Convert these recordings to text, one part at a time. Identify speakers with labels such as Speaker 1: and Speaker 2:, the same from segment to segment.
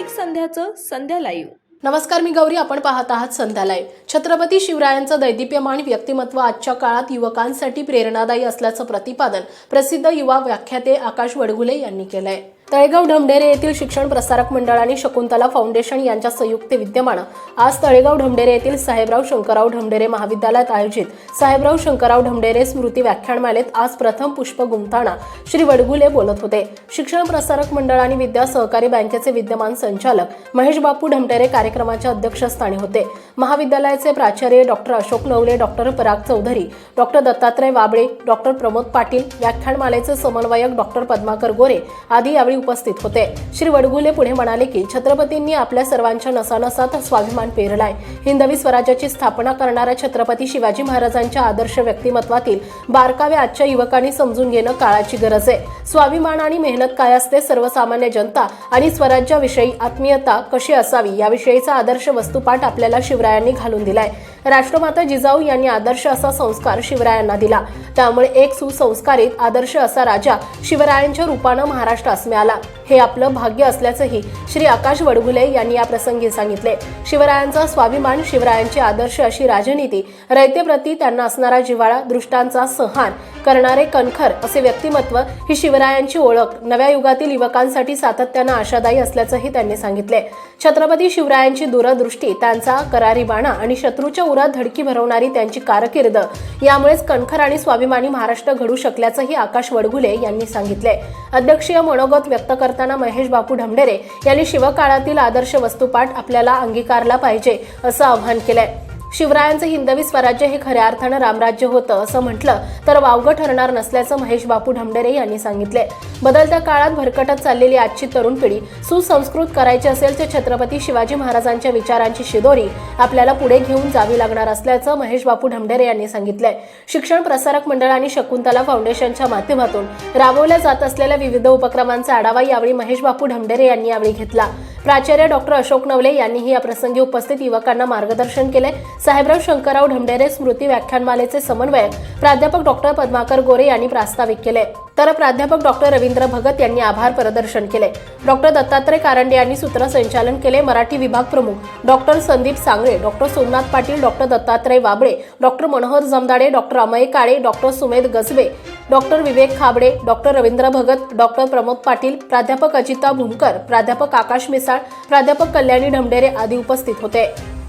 Speaker 1: दैनिक संध्याचं संध्या live.
Speaker 2: नमस्कार मी गौरी. आपण पाहत आहात संध्यालय छत्रपती शिवरायांचं दैदिप्यमान व्यक्तिमत्व आजच्या काळात युवकांसाठी प्रेरणादायी असल्याचं प्रतिपादन प्रसिद्ध युवा व्याख्याते आकाश वडगुले यांनी केलंय. तळेगाव ढमढेरे येथील शिक्षण प्रसारक मंडळ आणि शकुंतला फाउंडेशन यांच्या संयुक्त विद्यमानं आज तळेगाव ढमढेरे येथील साहेबराव शंकरराव ढमढेरे महाविद्यालयात आयोजित साहेबराव शंकरराव ढमढेरे स्मृती व्याख्यानमालेत आज प्रथम पुष्प गुंफताना श्री वडगुले बोलत होते. शिक्षण प्रसारक मंडळ आणि विद्या सहकारी बँकेचे विद्यमान संचालक महेश बापू ढमढेरे कार्यक्रमाच्या अध्यक्षस्थानी होते. महाविद्यालयाचे प्राचार्य doctor Ashok Navale doctor Parag Chaudhari doctor Dattatray Wable doctor Pramod Patil व्याख्यानमालेचे समन्वयक डॉक्टर पद्माकर गोरे आदी यावेळी उपस्थित होते. श्री वडगुले पुढे म्हणाले की छत्रपतींनी आपल्या सर्वांच्या नसानसात स्वाभिमान पेरलाय. हिंदवी स्वराज्याची स्थापना करणाऱ्या छत्रपती शिवाजी महाराजांच्या आदर्श व्यक्तिमत्वातील बारकावे आजच्या युवकांनी समजून घेणं काळाची गरज आहे. स्वाभिमान आणि मेहनत काय असते? सर्वसामान्य जनता आणि स्वराज्याविषयी आत्मीयता कशी असावी? याविषयीचा आदर्श वस्तुपाठ आपल्याला शिवरायांनी घालून दिलाय. राष्ट्रमाता जिजाऊ यांनी आदर्श असा संस्कार शिवरायांना दिला. त्यामुळे एक सुसंस्कारित आदर्श असा राजा शिवरायांच्या रूपानं महाराष्ट्रास मिळाला. हे आपलं भाग्य असल्याचंही श्री आकाश वडगुले यांनी या प्रसंगी सांगितले. शिवरायांचा स्वाभिमान शिवरायांचे आदर्श अशी राजनीती रयतेप्रती त्यांना असणारा जिव्हाळा दृष्टांचा संहार करणारे कणखर असे व्यक्तिमत्व ही शिवरायांची ओळख नव्या युगातील युवकांसाठी सातत्यानं आशादायी असल्याचंही त्यांनी सांगितले. छत्रपती शिवरायांची दूरदृष्टी त्यांचा करारी बाणा आणि शत्रूच्या उरात धडकी भरवणारी त्यांची कारकीर्द यामुळेच कणखर आणि स्वाभिमानी महाराष्ट्र घडू शकल्याचंही आकाश वडगुले यांनी सांगितले. अध्यक्षीय मनोगत व्यक्त करता करताना महेश बापू ढमढेरे यांनी शिवकाळातील आदर्श वस्तुपाठ आपल्याला अंगीकारला पाहिजे असं आवाहन केलंय. शिवरायांचं हिंदवी स्वराज्य हे खऱ्या अर्थानं रामराज्य होतं असं म्हटलं तर वावगं ठरणार नसल्याचं महेश बापू ढमडेरे यांनी सांगितले. बदलत्या काळात भरकटत चाललेली आजची तरुण पिढी सुसंस्कृत करायची असेल तर छत्रपती शिवाजी महाराजांच्या विचारांची शिदोरी आपल्याला पुढे घेऊन जावी लागणार असल्याचं महेश बापू ढमडेरे यांनी सांगितलंय. शिक्षण प्रसारक मंडळ आणि शकुंतला फाउंडेशनच्या माध्यमातून राबवल्या जात असलेल्या विविध उपक्रमांचा आढावा यावेळी महेश बापू ढमडेरे यांनी यावेळी घेतला. प्राचार्य डॉक्टर अशोक नवले यांनीही या प्रसंगी उपस्थित युवकांना मार्गदर्शन केले. साहेबराव शंकरराव ढमढेरे स्मृती व्याख्यानमालेचे समन्वयक प्राध्यापक डॉक्टर पद्माकर गोरे यांनी प्रास्ताविक केले. तर प्राध्यापक डॉक्टर रवींद्र भगत यांनी आभार प्रदर्शन केले. डॉक्टर दत्तात्रय कारंडे यांनी सूत्रसंचालन केले. मराठी विभाग प्रमुख doctor Sandeep Sangle doctor Somnath Patil doctor Dattatray Wable doctor Manohar Jamdade doctor Amay Kale doctor Sumedh Gajbe doctor Vivek Khabade doctor Ravindra Bhagat doctor Pramod Patil प्राध्यापक अजिता भूमकर प्राध्यापक आकाश मिसाळ प्राध्यापक कल्याणी ढमढेरे आदी उपस्थित होते.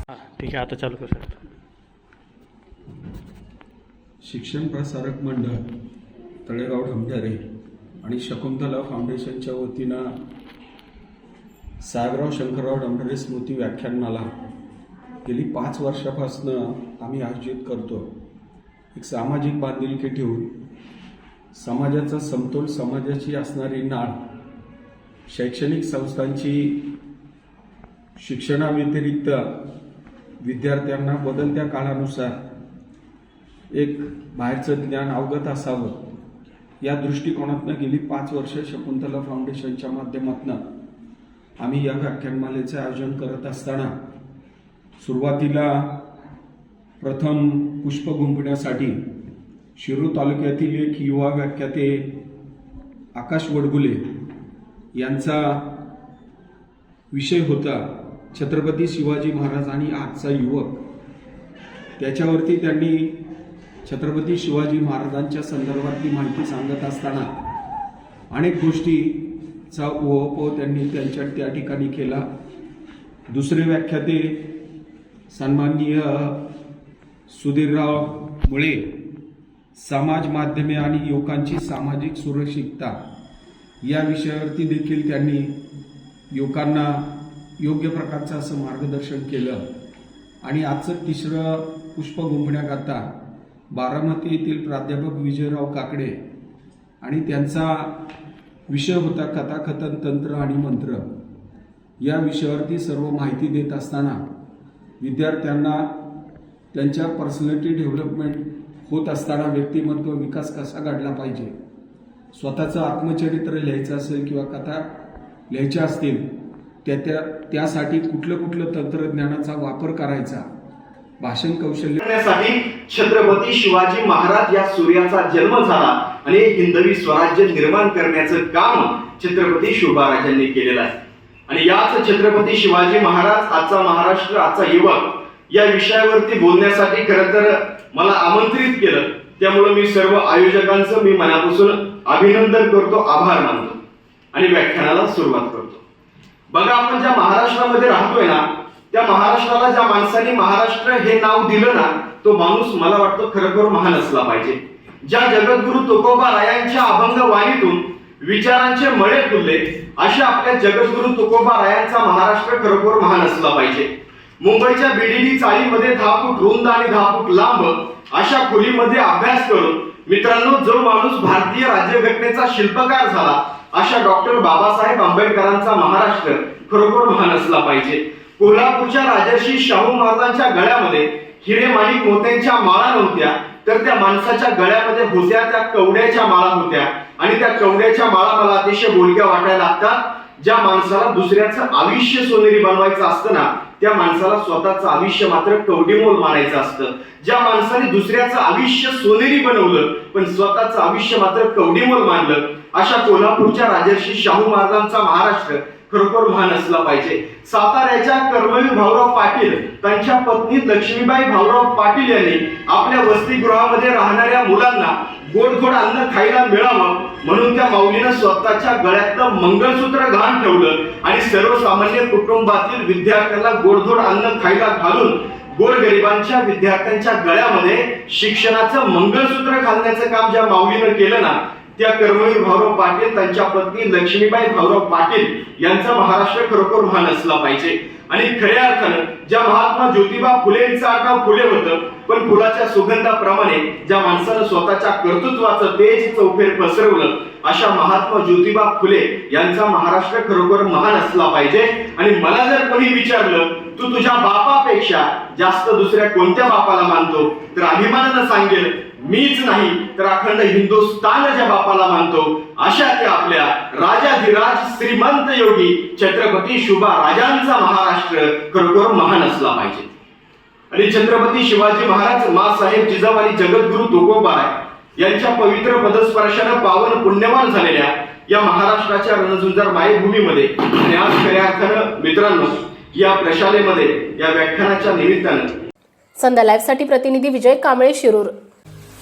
Speaker 3: हां ठीक आहे आता चालू
Speaker 4: शिक्षण प्रसारक मंडळ तळेगाव ढमढारे आणि शकुंतला फाउंडेशनच्या वतीनं साहेबराव शंकरराव ढमढारे स्मृती व्याख्यानमाला गेली पाच वर्षापासनं आम्ही आयोजित करतो. एक सामाजिक बांधिलकी ठेवून समाजाचा समतोल समाजाची असणारी नाळ शैक्षणिक संस्थांची शिक्षणाव्यतिरिक्त विद्यार्थ्यांना बदलत्या काळानुसार एक बाहेरचं ज्ञान अवगत असावं. या दृष्टिकोनातनं गेली पाच वर्ष शकुंतला फाउंडेशनच्या माध्यमातून आम्ही या व्याख्यानमालेचं आयोजन करत असताना सुरुवातीला प्रथम पुष्प गुंपण्यासाठी शिरूर तालुक्यातील एक युवा व्याख्याते आकाश वडगुले यांचा विषय होता छत्रपती शिवाजी महाराज आणि आजचा युवक. त्याच्यावरती त्यांनी छत्रपती शिवाजी महाराजांच्या संदर्भातली माहिती सांगत असताना अनेक गोष्टीचा ओहपोह त्यांनी त्यांच्या त्या ठिकाणी केला. दुसरे व्याख्याते सन्माननीय सुधीरराव मुळे समाज माध्यमे आणि युवकांची सामाजिक सुरक्षितता या विषयावरती देखील त्यांनी युवकांना योग्य प्रकारचं असं मार्गदर्शन केलं. आणि आजचं तिसरं पुष्प गुंफण्याकरता बारामती येथील प्राध्यापक विजयराव काकडे आणि त्यांचा विषय होता कथाकथन तंत्र आणि मंत्र. या विषयावरती सर्व माहिती देत असताना विद्यार्थ्यांना त्यांच्या पर्सनॅलिटी डेव्हलपमेंट होत असताना व्यक्तिमत्व विकास कसा घडला पाहिजे? स्वतःचं आत्मचरित्र लिहायचं असेल किंवा कथा लिहायच्या असतील त्या त्या त्यासाठी कुठलं कुठलं तंत्रज्ञानाचा वापर करायचा? भाषण कौशल्य
Speaker 5: करण्यासाठी छत्रपती शिवाजी महाराज या सूर्याचा जन्म झाला आणि हिंदवी स्वराज्य निर्माण करण्याचं काम छत्रपती शिवबाराजांनी केलेलं आहे. आणि याच छत्रपती शिवाजी महाराज आजचा महाराष्ट्र आजचा युवक या विषयावरती बोलण्यासाठी खरं तर मला आमंत्रित केलं. त्यामुळे मी सर्व आयोजकांचं मी मनापासून अभिनंदन करतो आभार मानतो आणि व्याख्यानाला सुरुवात करतो. बघा आपण ज्या महाराष्ट्रामध्ये राहतोय ना त्या महाराष्ट्राला ज्या माणसाने महाराष्ट्र हे नाव दिलं ना तो माणूस मला वाटतं खरोखर महान असला पाहिजे. ज्या जगद्गुरु तुकोबा रायांच्या अभंग वाणीतून विचारांचे मळे फुलले अशा आपल्या जगद्गुरु तुकोबा रायांचा महाराष्ट्र खरोखर महान असला पाहिजे. मुंबईच्या बीडीडी चाळीमध्ये दहा फूट रुंद आणि दहा फूट लांब अशा खोलीमध्ये अभ्यास करून मित्रांनो जो माणूस भारतीय राज्यघटनेचा शिल्पकार झाला अशा डॉक्टर बाबासाहेब आंबेडकरांचा महाराष्ट्र खरोखर महान असला पाहिजे. कोल्हापूरच्या राजर्षी शाहू महाराजांच्या गळ्यामध्ये हिरे माणिक मोत्यांच्या माळा नव्हत्या तर त्या माणसाच्या गळ्यामध्ये होत्या त्या कवड्याच्या माळा होत्या. आणि त्या कवड्याच्या माळा मला अतिशय बोलक्या वाटायला लागतात ज्या माणसाला दुसऱ्याचं आयुष्य सोनेरी बनवायचं असतं ना त्या माणसाला स्वतःचं आयुष्य मात्र कवडीमोल मानायचं असतं. ज्या माणसाने दुसऱ्याचं आयुष्य सोनेरी बनवलं पण स्वतःचं आयुष्य मात्र कवडीमोल मानलं अशा कोल्हापूरच्या राजर्षी शाहू महाराजांचा महाराष्ट्र खरोखर भान असला पाहिजे. साताऱ्याच्या कर्मवीर भाऊराव पाटील त्यांच्या पत्नी लक्ष्मीबाई भाऊराव पाटील यांनी आपल्या वसतिगृहामध्ये राहणाऱ्या मुलांना गोड गोड अन्न खायला मिळावं म्हणून त्या माऊलीनं स्वतःच्या गळ्यातलं मंगळसूत्र घाण ठेवलं आणि सर्वसामान्य कुटुंबातील विद्यार्थ्यांना गोडधोड अन्न खायला घालून गोरगरिबांच्या विद्यार्थ्यांच्या गळ्यामध्ये शिक्षणाचं मंगळसूत्र घालण्याचं काम ज्या माऊलीनं केलं ना त्या कर्मवीर भाऊराव पाटील त्यांच्या पत्नी लक्ष्मीबाई भाऊराव पाटील यांचा महाराष्ट्र खरोखर महान असला पाहिजे. आणि खऱ्या अर्थानं ज्या महात्मा ज्योतिबा फुलेंचं आडनाव फुले होतं पण फुलाच्या सुगंधाप्रमाणे ज्या माणसानं स्वतःच्या कर्तृत्वाचं तेज चौफेर पसरवलं अशा महात्मा ज्योतिबा फुले यांचा महाराष्ट्र खरोखर महान असला पाहिजे. आणि मला जर कोणी विचारलं तू तुझ्या बापापेक्षा जास्त दुसऱ्या कोणत्या बापाला मानतो? तर अभिमानानं सांगेल मीच नाही तर अखंड हिंदुस्थानच्या बापाला मानतो. अशा त्या आपल्या राजाधिराज श्रीमंत योगी छत्रपती शुभा राजांचा महाराष्ट्र खरोखर महान असला पाहिजे. आणि छत्रपती शिवाजी महाराज मासाहेब जिजाबाई जगद्गुरु तुकोबाय यांच्या पवित्र पदस्पर्शानं पावन पुण्यवान झालेल्या या महाराष्ट्राच्या रणझुंजार मायभूमीमध्ये आणि आज खऱ्या अर्थानं मित्रांनो या प्रशालेमध्ये या व्याख्यानाच्या निमित्तानं.
Speaker 2: संध्या लाईव्हसाठी प्रतिनिधी विजय कांबळे शिरूर.